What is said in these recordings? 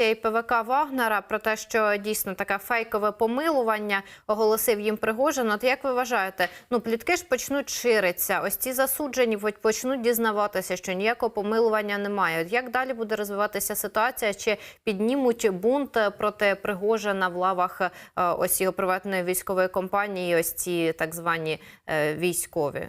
і ПВК Вагнера про те, що дійсно таке фейкове помилування оголосив їм Пригожин. От як ви вважаєте, ну плітки ж почнуть ширитися. Ось ці засуджені почнуть дізнаватися, що ніякого помилування немає. От як далі буде розвиватися ситуація? Чи піднімуть бунт проти Пригожина в лавах е, ось його приватної військової компанії? Ось ці так звані е, військові?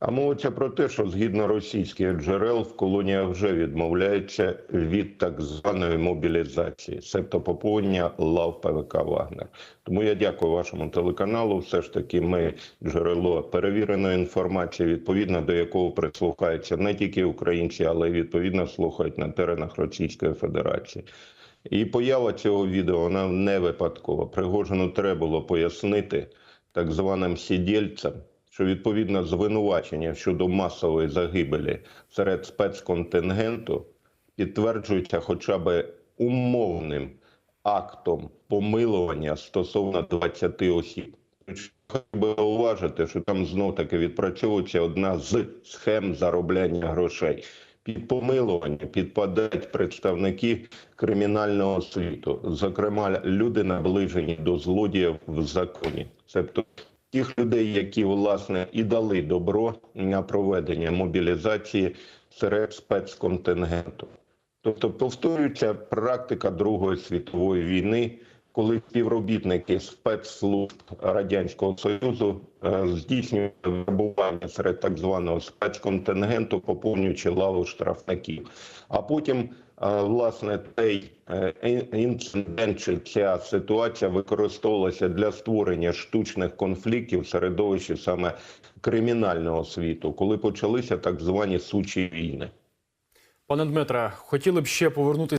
А мовиться про те, що згідно російських джерел в колоніях вже відмовляються від так званої мобілізації, себто поповнення лав ПВК Вагнер. Тому я дякую вашому телеканалу. Все ж таки, ми джерело перевіреної інформації, відповідно до якого прислухаються не тільки українці, але й відповідно слухають на теренах Російської Федерації. І поява цього відео вона не випадкова. Пригожину треба було пояснити так званим сідільцям, що відповідно звинувачення щодо масової загибелі серед спецконтингенту підтверджується хоча б умовним актом помилування стосовно 20 осіб. Треба уважити, що там знов таки відпрацьовується одна з схем заробляння грошей. Під помилування підпадають представники кримінального світу, зокрема люди наближені до злодіїв в законі, тобто тих людей, які власне і дали добро на проведення мобілізації серед спецконтингенту. Тобто повторюється практика Другої світової війни, коли співробітники спецслужб радянського союзу е, здійснюють вербування серед так званого спецконтингенту, поповнюючи лаву штрафників. А потім, е, власне, цей е, інцидент чи ця ситуація використовувалася для створення штучних конфліктів в середовищі саме кримінального світу, коли почалися так звані сучі війни. Пане Дмитре, хотіли б ще повернутися.